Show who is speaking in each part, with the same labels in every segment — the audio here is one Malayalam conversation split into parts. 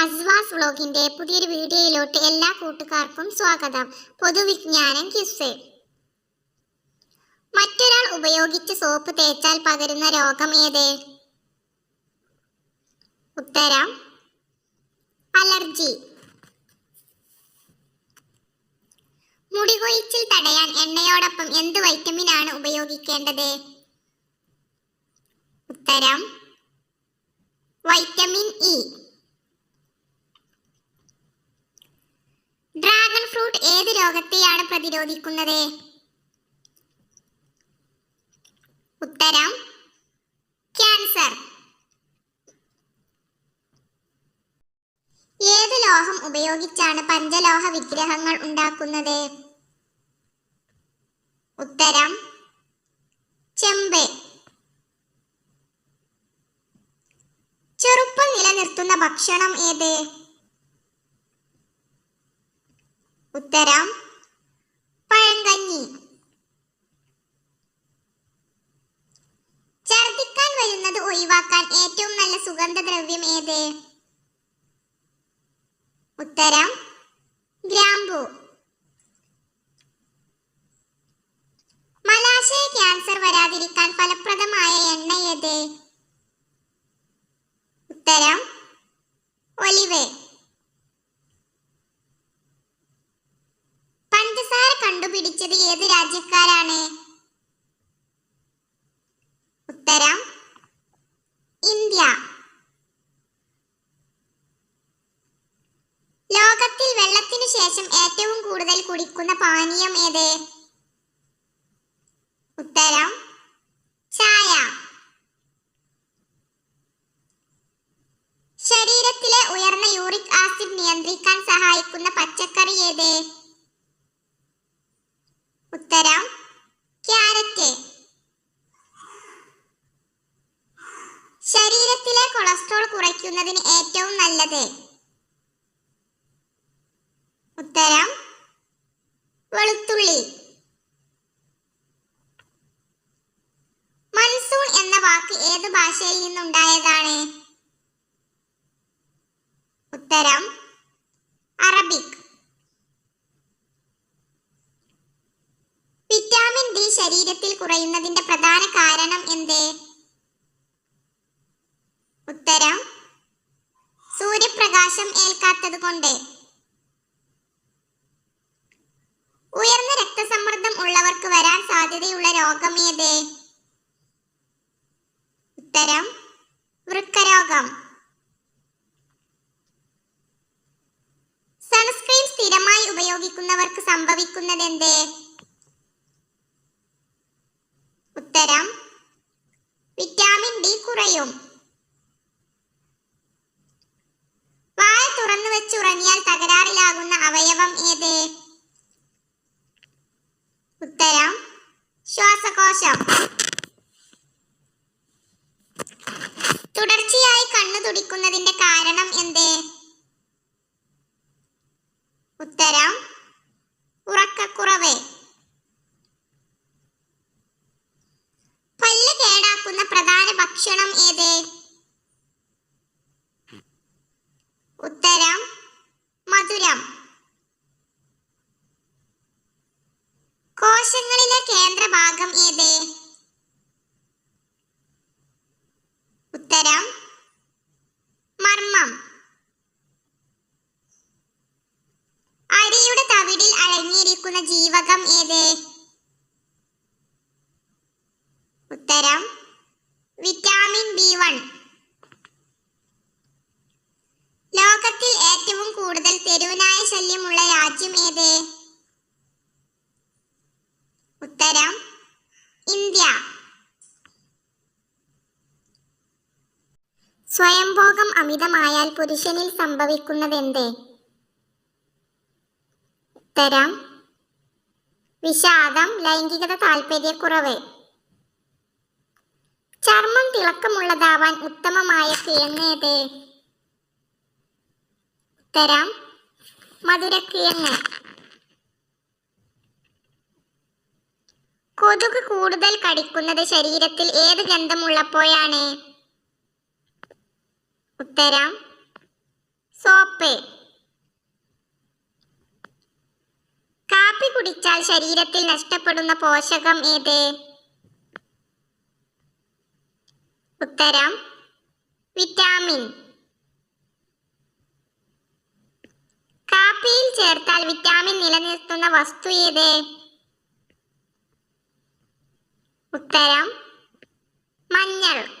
Speaker 1: അസ്വാസ് വ്ലോഗിന്റെ പുതിയൊരു വീഡിയോയിലോട്ട് എല്ലാ കൂട്ടുകാർക്കും സ്വാഗതം. പൊതുവിജ്ഞാനം കിസ് മറ്റൊരാൾ ഉപയോഗിച്ച് സോപ്പ് തേച്ചാൽ പകരുന്ന രോഗം ഏത്? ഉത്തരം അലർജി. മുടികൊഴിച്ചിൽ തടയാൻ എണ്ണയോടൊപ്പം എന്ത് വൈറ്റമിൻ ആണ് ഉപയോഗിക്കേണ്ടത്? ഉത്തരം വൈറ്റമിൻ ഇ ഡ്രാഗൺ ഫ്രൂട്ട് ഏത് രോഗത്തെയാണ് പ്രതിരോധിക്കുന്നത്? ഉത്തരം ക്യാൻസർ ഏത് ലോഹം ഉപയോഗിച്ചാണ് പഞ്ചലോഹ വിഗ്രഹങ്ങൾ ഉണ്ടാക്കുന്നത്? ഉത്തരം ചെമ്പ്. ചെറുപ്പം നിലനിർത്തുന്ന ഭക്ഷണം ഏത്? ഉത്തരം പഴങ്കഞ്ഞി. ഛർദിക്കാൻ വരുന്നത് ഒഴിവാക്കാൻ ഏറ്റവും നല്ല സുഗന്ധദ്രവ്യം ഏത്? ഉത്തരം ഗ്രാമ്പൂ. മലാശയ ക്യാൻസർ വരാതിരിക്കാൻ ഫലപ്രദമായ എണ്ണ ഏത്? ഉത്തരം ഒലിവ്. കണ്ടുപിടിച്ചത് ഏത് രാജ്യക്കാരാണ്? ഉത്തരം ഇന്ത്യ. ലോകത്തിൽ വെള്ളത്തിനു ശേഷം ഏറ്റവും കൂടുതൽ കുടിക്കുന്ന പാനീയം ഏത്? ഉത്തരം ചായ. ശരീരത്തിലെ ഉയർന്ന യൂറിക് ആസിഡ് നിയന്ത്രിക്കാൻ സഹായിക്കുന്ന പച്ചക്കറി ഏത് ഉത്തരം ക്യാരറ്റ് ശരീരത്തിലെ കൊളസ്ട്രോൾ കുറയ്ക്കുന്നതിന് നല്ലത് ഉത്തരം വെളുത്തുള്ളി. മൺസൂൺ എന്ന വാക്ക് ഏത് ഭാഷയിൽ നിന്നുണ്ടായതാണ്? ഉത്തരം അറബിക്. വിറ്റാമിൻ ഡി ശരീരത്തിൽ കുറയുന്നതിന്റെ പ്രധാന കാരണം എന്ത്? ഉത്തരം സൂര്യപ്രകാശം ഏൽക്കാത്തത് കൊണ്ട് ഉയർന്ന രക്തസമ്മർദ്ദം ഉള്ളവർക്ക് വരാൻ സാധ്യതയുള്ള രോഗം ഏത്? ഉത്തരം വൃക്കരോഗം. സൺസ്ക്രീൻ സ്ഥിരമായി ഉപയോഗിക്കുന്നവർക്ക് സംഭവിക്കുന്നത് എന്ത് ഉത്തരം വിറ്റാമിൻ ഡി കുറയും വായ തുറന്നു വെച്ച് ഉറങ്ങിയാൽ തകരാറിലാകുന്ന അവയവം ഏത് ഉത്തരം ശ്വാസകോശം തുടർച്ചയായി കണ്ണു തുടിക്കുന്നതിന്റെ കാരണം എന്ത്? ഉത്തരം ഉറക്കക്കുറവ്. പല്ല് കേടാക്കുന്ന പ്രധാന ഭക്ഷണം ഏത് ഉത്തരം മധുരം കോശങ്ങളിലെ കേന്ദ്രഭാഗം ഏത് ഉത്തരം മർമ്മം അരിയുടെ തവിടിൽ അടങ്ങിയിരിക്കുന്ന ജീവകം ഏത് ഉത്തരം വിറ്റാമിൻ ബി വൺ ലോകത്തിൽ ഏറ്റവും കൂടുതൽ തെരുവുനായ ശല്യമുള്ള രാജ്യം ഏത് ഉത്തരം ഇന്ത്യ സ്വയംഭോഗം അമിതമായാൽ പുരുഷനിൽ സംഭവിക്കുന്നതെന്തേ? ഉത്തരം. വിഷാദം ലൈംഗികത താല്പര്യക്കുറവ് ചർമ്മം തിളക്കമുള്ളതാവാൻ ഉത്തമമായ കിഴങ്ങേത്? ഉത്തരം. മധുരക്കിഴങ്ങ്. കൊതുക് കൂടുതൽ കടിക്കുന്നത് ശരീരത്തിൽ ഏത് ഗന്ധമുള്ളപ്പോഴാണ്? ഉത്തരം സോപ്പ്. കാപ്പി കുടിച്ചാൽ ശരീരത്തിൽ നഷ്ടപ്പെടുന്ന പോഷകം ഏത്? ഉത്തരം വിറ്റാമിൻ. കാപ്പിയിൽ ചേർത്താൽ വിറ്റാമിൻ നിലനിർത്തുന്ന വസ്തു ഏത്? ഉത്തരം മഞ്ഞൾ.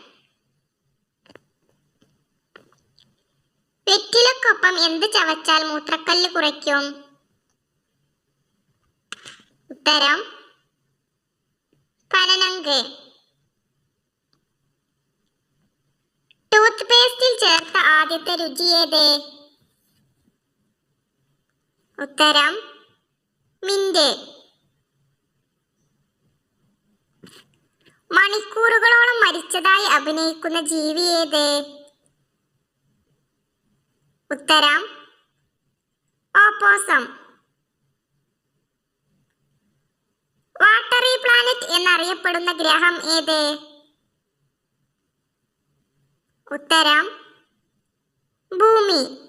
Speaker 1: വെറ്റിലക്കൊപ്പം എന്ത് ചവച്ചാൽ മൂത്രക്കല്ല് കുറയ്ക്കും? ഉത്തരം പനനങ്ക്. ടൂത്ത് പേസ്റ്റിൽ ചേർത്ത ആദ്യത്തെ രുചി ഏത്? ഉത്തരം മിന്റ് മണിക്കൂറുകളോളം മരിച്ചതായി അഭിനയിക്കുന്ന ജീവി ഏത്? ഉത്തരം ഓപ്പോസം. വാട്ടറി പ്ലാനറ്റ് എന്നറിയപ്പെടുന്ന ഗ്രഹം ഏത്? ഉത്തരം ഭൂമി.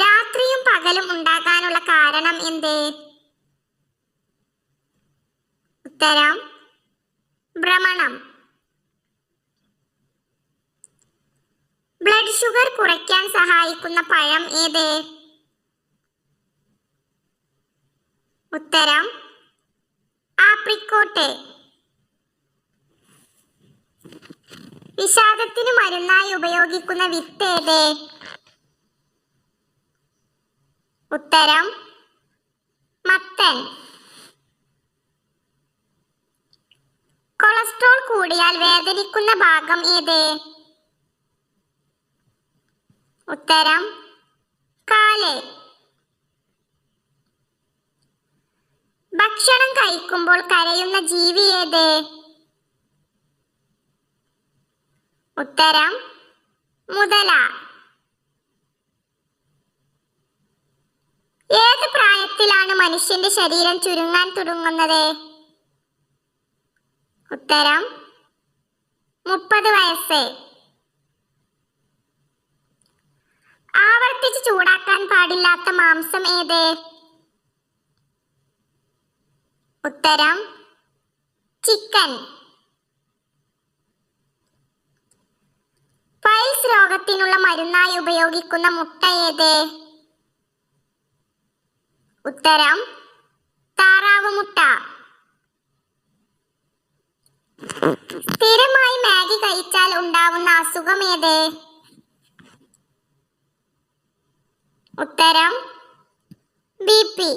Speaker 1: രാത്രിയും പകലും ഉണ്ടാകാനുള്ള കാരണം എന്ത്? ഉത്തരം ഭ്രമണം. ബ്ലഡ് ഷുഗർ കുറയ്ക്കാൻ സഹായിക്കുന്ന പഴം ഏത്? ഉത്തരം ആപ്രിക്കോട്ട്. വിഷാദത്തിന് മരുന്നായി ഉപയോഗിക്കുന്ന വിത്ത് ഏത്? ഉത്തരം മത്തൻ. കൊളസ്ട്രോൾ കൂടിയാൽ വേദനിക്കുന്ന ഭാഗം ഏത്? ഉത്തരം കാൽ. ഭക്ഷണം കഴിക്കുമ്പോൾ കരയുന്ന ജീവി ഏത്? ഉത്തരം മുതല. ഏത് പ്രായത്തിലാണ് മനുഷ്യന്റെ ശരീരം ചുരുങ്ങാൻ തുടങ്ങുന്നത്? ഉത്തരം മുപ്പത് വയസ്സ്. പാടില്ലാത്ത മാംസം ഏത്? ഉത്തരം ചിക്കൻ. പൈൽസ് രോഗത്തിനുള്ള മരുന്നായി ഉപയോഗിക്കുന്ന മുട്ട ഏത്? ഉത്തരം താറാവ് മുട്ട. സ്ഥിരമായി മാഗി കഴിച്ചാൽ ഉണ്ടാവുന്ന അസുഖം ഏത്? ഉത്തരം ബി പി.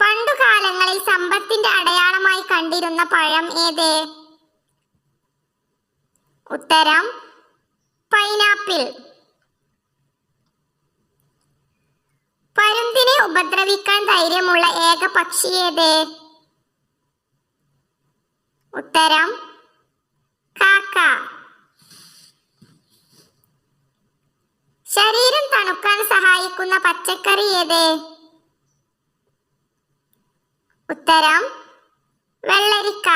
Speaker 1: പണ്ടുകാലങ്ങളിൽ സമ്പത്തിന്റെ അടയാളമായി കണ്ടിരുന്ന പഴം ഏത്? ഉത്തരം പൈനാപ്പിൾ. പരുന്തിനെ ഉപദ്രവിക്കാൻ ധൈര്യമുള്ള ഏക പക്ഷി ഏത്? ഉത്തരം കാക്ക. ശരീരം തണുക്കാൻ സഹായിക്കുന്ന പച്ചക്കറി ഏത്? ഉത്തരം വെള്ളരിക്ക.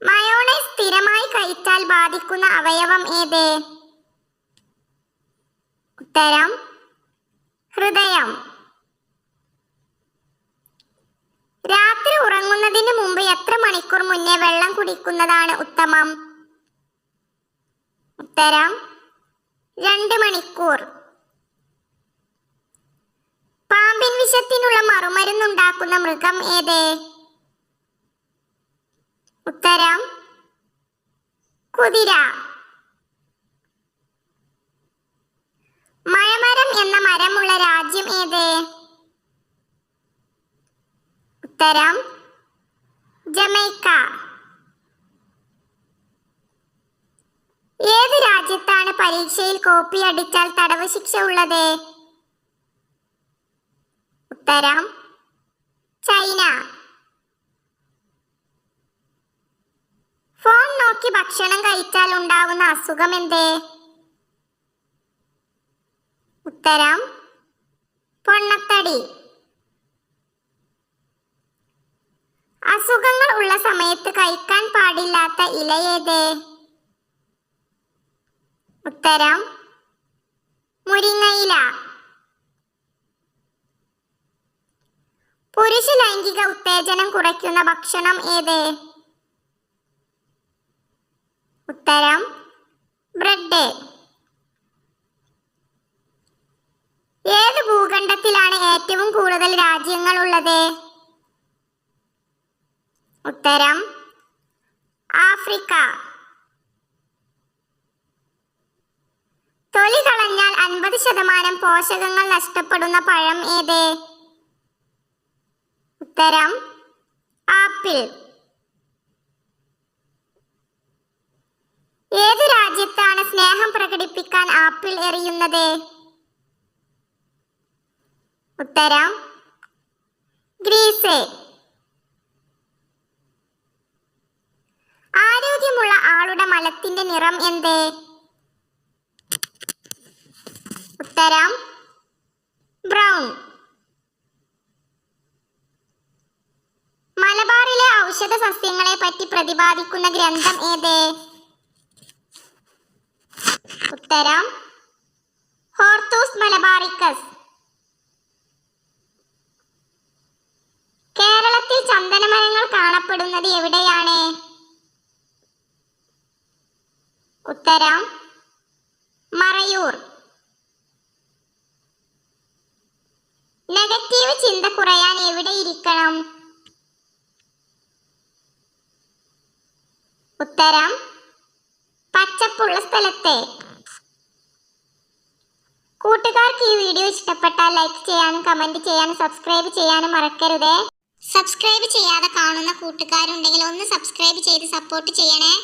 Speaker 1: മയോണൈസ് സ്ഥിരമായി കഴിച്ചാൽ ബാധിക്കുന്ന അവയവം ഏത്? ഉത്തരം ഹൃദയം. രാത്രി ഉറങ്ങുന്നതിന് മുമ്പ് എത്ര മണിക്കൂർ മുന്നേ വെള്ളം കുടിക്കുന്നതാണ് ഉത്തമം? ഉത്തരം രണ്ട് മണിക്കൂർ. പാമ്പിൻ വിഷത്തിനുള്ള മറുമരുന്നുണ്ടാക്കുന്ന മൃഗം ഏത്? ഉത്തരം കുതിര. മഴമരം എന്ന മരമുള്ള രാജ്യം ഏത്? ഉത്തരം ജമൈക്ക. ഏത് രാജ്യത്താണ് പരീക്ഷയിൽ കോപ്പി അടിച്ചാൽ തടവ് ശിക്ഷ ഉള്ളത്? ഉത്തരം ചൈന. ഫോൺ നോക്കി ഭക്ഷണം കഴിച്ചാൽ ഉണ്ടാകുന്ന അസുഖം എന്ത്? ഉത്തരം പൊണ്ണത്തടി. അസുഖങ്ങൾ ഉള്ള സമയത്ത് കഴിക്കാൻ പാടില്ലാത്ത ഇല ഏത്? ഉത്തരം മുരിങ്ങയില. പുരുഷ ലൈംഗിക ഉത്തേജനം കുറയ്ക്കുന്ന ഭക്ഷണം ഏത്? ഉത്തരം ബ്രെഡ്. ഏത് ഭൂഖണ്ഡത്തിലാണ് ഏറ്റവും കൂടുതൽ രാജ്യങ്ങൾ ഉള്ളത്? ഉത്തരം ആഫ്രിക്ക. തൊലി കളഞ്ഞാൽ അൻപത് ശതമാനം പോഷകങ്ങൾ നഷ്ടപ്പെടുന്ന പഴം ഏത്? ഉത്തരം ആപ്പിൾ. ഏത് രാജ്യത്താണ് സ്നേഹം പ്രകടിപ്പിക്കാൻ ആപ്പിൾ എറിയുന്നത്? ഉത്തരം ഗ്രീസ്. ആരോഗ്യമുള്ള ആളുടെ മലത്തിന്റെ നിറം എന്ത്? ഉത്തരം ബ്രൗൺ. മലബാറിലെ ഔഷധ സസ്യങ്ങളെ പറ്റി പ്രതിപാദിക്കുന്ന ഗ്രന്ഥം ഏത്? ഉത്തരം ഹോർത്തൂസ് മലബാറിക്കസ്. കേരളത്തിൽ ചന്ദനമരങ്ങൾ കാണപ്പെടുന്നത് എവിടെയാണ്? ഉത്തരം മറയൂർ. നെഗറ്റീവ് ചിന്ത കുറയാൻ എവിടെ ഇരിക്കണം? ഉത്തരം പച്ചപ്പുള്ള സ്ഥലത്തെ. കൂട്ടുകാർക്ക് ഈ വീഡിയോ ഇഷ്ടപ്പെട്ടാൽ ലൈക്ക് ചെയ്യാനും കമന്റ് ചെയ്യാനും സബ്സ്ക്രൈബ് ചെയ്യാനും മറക്കരുതേ. സബ്സ്ക്രൈബ് ചെയ്യാതെ കാണുന്ന കൂട്ടുകാരുണ്ടെങ്കിൽ ഒന്ന് സബ്സ്ക്രൈബ് ചെയ്ത് സപ്പോർട്ട് ചെയ്യണേ.